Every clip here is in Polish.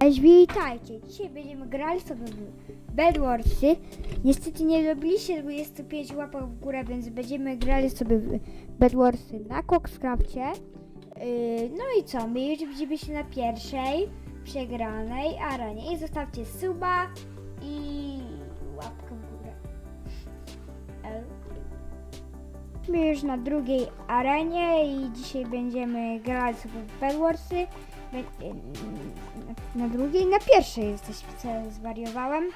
Cześć, witajcie! Dzisiaj będziemy grali sobie w Bedwarsy. Niestety nie zrobiliście 25 łapek w górę, więc będziemy grali sobie w Bedwarsy na Coxcrafcie. Yy, no i co? My już widzimy się na pierwszej przegranej arenie. I zostawcie suba i łapkę w górę. Jesteśmy już na drugiej arenie i dzisiaj będziemy grać sobie w Bedwarsy. Na- drugiej, na pierwszej jesteśmy, co ja zwariowałem.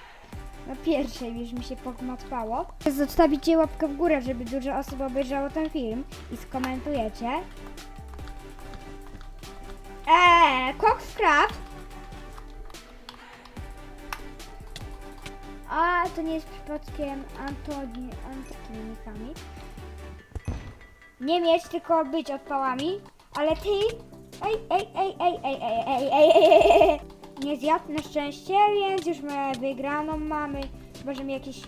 Na pierwszej już mi się pogmatwało. Zostawicie łapkę w górę, żeby dużo osób obejrzało ten film i skomentujecie. Eee, Coxcraft! A, to nie jest przypadkiem Antoni, Antonikami. Nie mieć, tylko być odpałami, ale ty... Ej, ej, ej, ej, ej, ej, ej, ej, ej, ej. Nie zjadł na szczęście, więc już my wygraną mamy. Chyba, że mi jakieś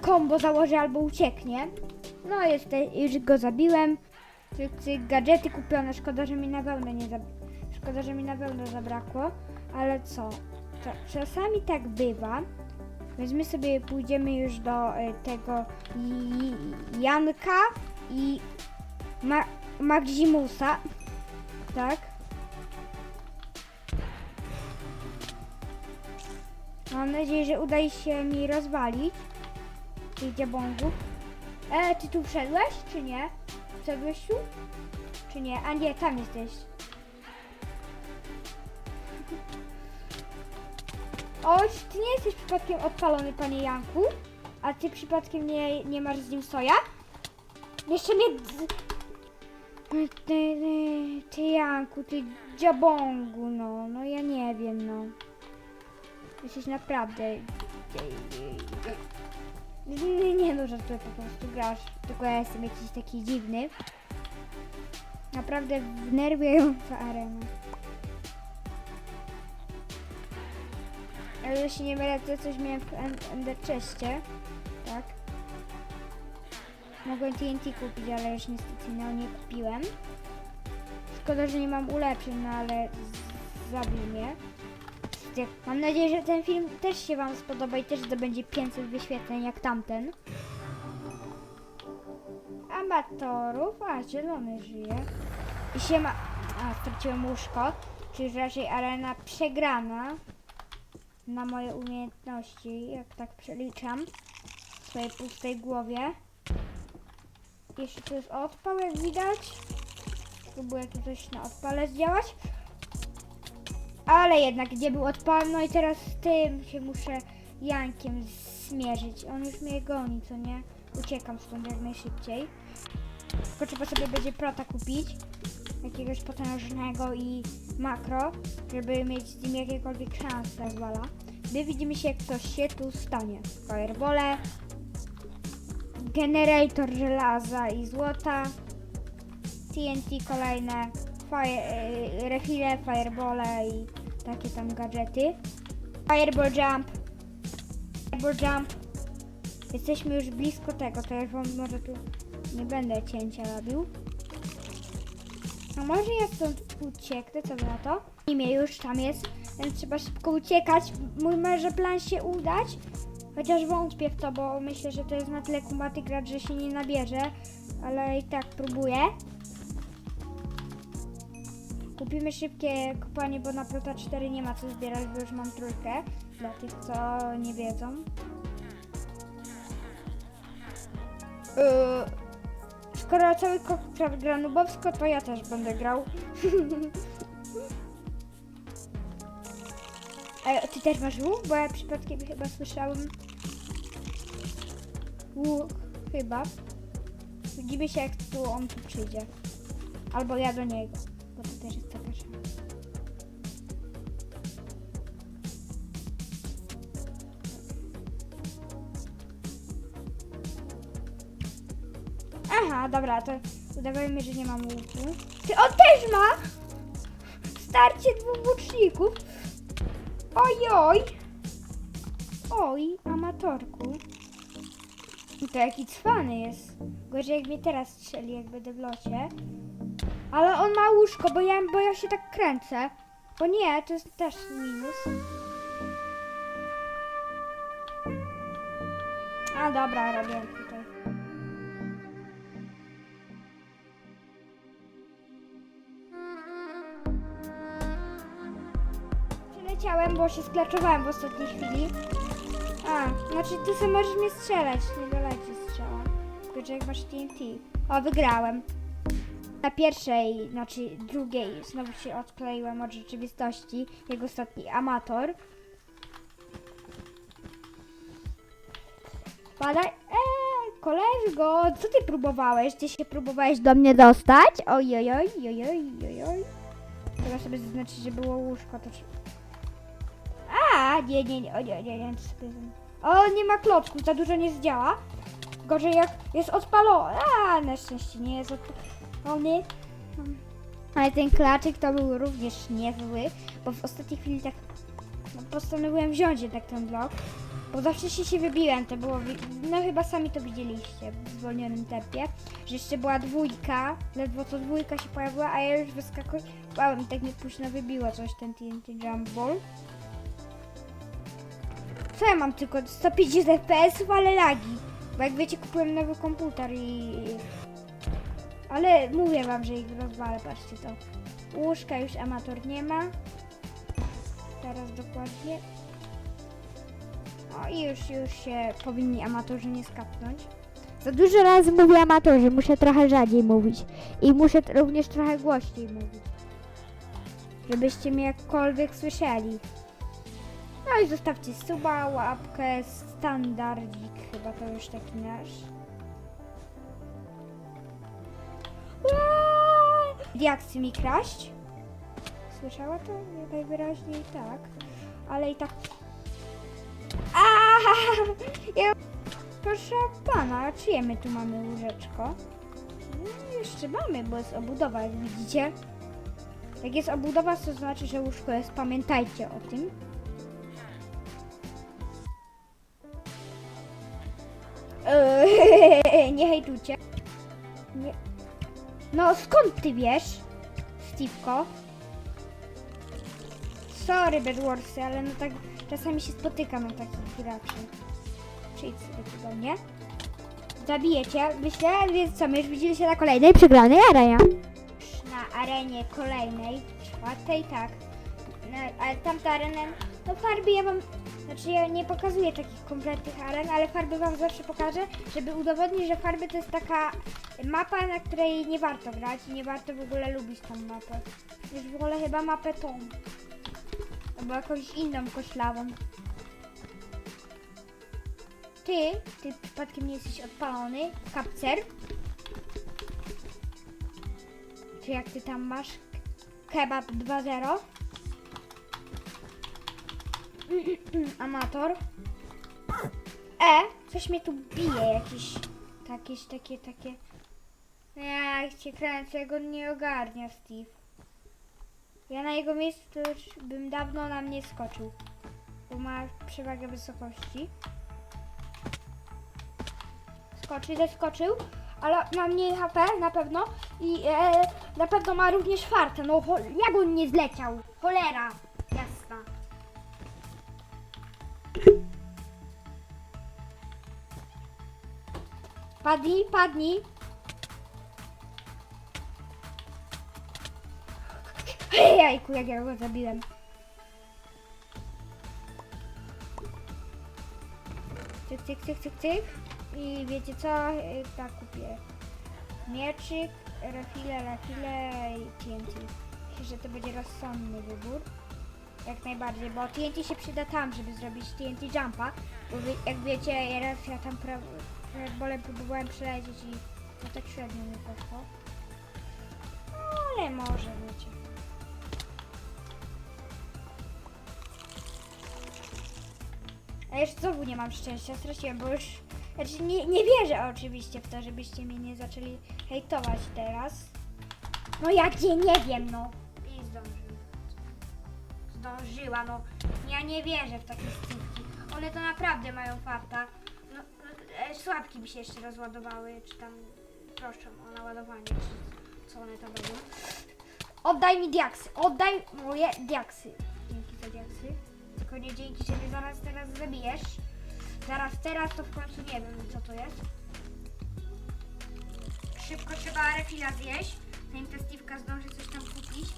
kombo założy albo ucieknie. No, jest, już go zabiłem. Cyk, cyk, gadżety kupione. Szkoda, że mi na wełnę nie zab... Szkoda, że mi na wełnę zabrakło. Ale co? Cza- Czasami tak bywa. Więc my sobie pójdziemy już do y, tego Janka i Ma- Maximusa. Tak. Mam nadzieję, że uda się mi rozwalić tych diabongów. E, ty tu wszedłeś, czy nie? Wszedłeś tu? Czy nie? A nie, tam jesteś. Oś, ty nie jesteś przypadkiem odpalony, panie Janku? A ty przypadkiem nie, nie masz z nim soja? Jeszcze mnie... Ty, ty, ty Janku, ty dziabongu, no, no ja nie wiem, no. Jesteś naprawdę... Nie, nie no, ty po prostu grasz, tylko ja jestem jakiś taki dziwny. Naprawdę wnerwiająca arena. Ale jeśli nie mylę, to coś miałem w en- Ender Chestie, tak? Mogłem TNT kupić, ale już niestety no, nie kupiłem. Szkoda, że nie mam ulepszeń, no ale zabił mnie. Mam nadzieję, że ten film też się Wam spodoba i też zdobędzie 500 wyświetleń jak tamten. Amatorów, a zielony żyje. I się ma... A, straciłem łóżko, czyli raczej arena przegrana na moje umiejętności, jak tak przeliczam w swojej pustej głowie. Jeszcze tu jest odpał, jak widać. Spróbuję tu coś na odpale zdziałać. Ale jednak, gdzie był odpał, no i teraz z tym się muszę Jankiem zmierzyć. On już mnie goni, co nie? Uciekam stąd jak najszybciej. Tylko trzeba sobie będzie prota kupić. Jakiegoś potężnego i makro, żeby mieć z nim jakiekolwiek szanse, zwala. My widzimy się, jak coś się tu stanie. Firebole, generator żelaza i złota, TNT kolejne, fire, e, refile, firebole i takie tam gadżety. Fireball jump, fireball jump. Jesteśmy już blisko tego, to już wam może tu nie będę cięcia robił. A może ja stąd ucieknę, co na to? Imię już tam jest, więc trzeba szybko uciekać. Mój może plan się udać, chociaż wątpię w to, bo myślę, że to jest na tyle kumaty że się nie nabierze, ale i tak próbuję. Kupimy szybkie kopanie, bo na Prota 4 nie ma co zbierać, bo już mam trójkę, dla tych, co nie wiedzą. Yy, skoro cały kokrat gra nubowsko, to ja też będę grał. E, ty też masz łuk? Bo ja przypadkiem chyba słyszałem łuk, chyba. Widzimy się jak tu on tu przyjdzie. Albo ja do niego, Aha, dobra, to udawajmy, że nie mam łuku. Ty, on też ma! Starcie dwóch łuczników. Ojoj! Oj, amatorku. I to jaki cwany jest. Gorzej jak mnie teraz strzeli, jak będę w locie. Ale on ma łóżko, bo ja, bo ja się tak kręcę. O nie, to jest też minus. A dobra, robię tutaj. Przyleciałem, bo się sklaczowałem w ostatniej chwili. A, znaczy ty sobie możesz mnie strzelać, nie doleci strzała. Tylko, że jak masz TNT. O, wygrałem. Na pierwszej, znaczy drugiej, znowu się odkleiłem od rzeczywistości. Jak ostatni amator. Padaj. Eee, kolego, co ty próbowałeś? Ty się próbowałeś do mnie dostać? Oj, oj, oj, oj. Trzeba sobie zaznaczyć, że było łóżko, to. A, nie, nie, nie, o nie, nie, nie. O, nie ma klocków, za dużo nie zdziała. Gorzej jak jest odpalony. A, na szczęście nie jest odpalony. Ale ten klaczyk to był również niezły, bo w ostatniej chwili tak no, postanowiłem wziąć jednak ten blok. Bo za wcześnie się wybiłem, to było, no chyba sami to widzieliście w zwolnionym tempie, że jeszcze była dwójka, ledwo co dwójka się pojawiła, a ja już wyskakowałem tak mnie późno wybiło coś ten TNT Jump. Co ja mam tylko 150 FPS, ale lagi. Bo jak wiecie, kupiłem nowy komputer i... Ale mówię wam, że ich rozwalę, patrzcie to. Łóżka już amator nie ma. Teraz dokładnie. O i już, już się powinni amatorzy nie skapnąć. Za dużo razy mówię amatorzy, muszę trochę rzadziej mówić. I muszę również trochę głośniej mówić. Żebyście mnie jakkolwiek słyszeli. No i zostawcie suba, łapkę, standardzik, chyba to już taki nasz. Chce mi kraść? Słyszała to? Nie najwyraźniej tak. Ale i tak... Ja... Proszę pana, czyje my tu mamy łóżeczko? No, jeszcze mamy, bo jest obudowa, jak widzicie. Jak jest obudowa, to znaczy, że łóżko jest. Pamiętajcie o tym. Eee, nie hejtujcie. Nie. No skąd ty wiesz, Steve'ko? Sorry, Bedwarsy, ale no tak czasami się spotykam na takich graczy. Przyjdź sobie tu do mnie. Zabijecie, myślę, więc co, my już widzimy się na kolejnej przegranej arenie. Na arenie kolejnej, czwartej, tak. No, ale tamta arena, no farby ja wam, znaczy ja nie pokazuję takich kompletnych aren, ale farby wam zawsze pokażę, żeby udowodnić, że farby to jest taka mapa, na której nie warto grać i nie warto w ogóle lubić tą mapę. Już wolę chyba mapę tą. Albo jakąś inną koślawą. Ty, ty przypadkiem nie jesteś odpalony, kapcer? Czy jak ty tam masz? Kebab 2.0? Amator. E, coś mnie tu bije, jakieś, jakieś takie, takie. Ja cię kręcę, go nie ogarnia Steve. Ja na jego miejscu to już bym dawno na mnie skoczył. Bo ma przewagę wysokości. Skoczy, zeskoczył, ale ma mniej HP na pewno i e, na pewno ma również fartę. No jak on nie zleciał? Cholera jasna. Padnij, padnij. Jajku, jak ja go zabiłem. Cyk, cyk, cyk, cyk, cyk. I wiecie co? Y, Tak kupię. Mieczyk, refile, refile i TNT. Myślę, że to będzie rozsądny wybór. Jak najbardziej, bo TNT się przyda tam, żeby zrobić TNT jumpa. Bo jak wiecie, raz ja tam bolem próbowałem przelecieć i to tak średnio mi poszło. Ale może wiecie. A już znowu nie mam szczęścia, straciłem, bo już... Znaczy nie, nie wierzę oczywiście w to, żebyście mnie nie zaczęli hejtować teraz. No jak nie, nie wiem, no. I zdążyła. Zdążyła, no. Ja nie wierzę w takie stówki. One to naprawdę mają farta. No, e, słabki mi się jeszcze rozładowały, czy tam proszę o naładowanie, czy co one to będą. Oddaj mi diaksy, oddaj moje diaksy. Dzięki za diaksy. Tylko nie dzięki, mnie zaraz teraz zabijesz. Zaraz teraz to w końcu nie wiem co to jest. Szybko trzeba refila zjeść, zanim ta Steve'ka zdąży coś tam kupić.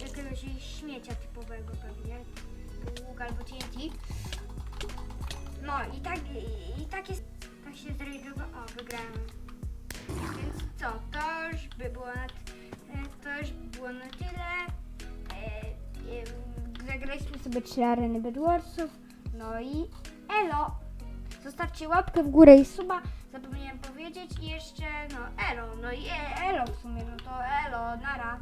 Jakiegoś śmiecia typowego pewnie. Łuk albo TNT. No i tak, i, i tak jest, tak się zrealizowało. O, wygrałem. Więc co, to już by było na, t- to już było na tyle. Zagraliśmy sobie trzy areny Bedwarsów. No i elo! Zostawcie łapkę w górę i suba. Zapomniałem powiedzieć i jeszcze, no elo, no i elo w sumie, no to elo, nara.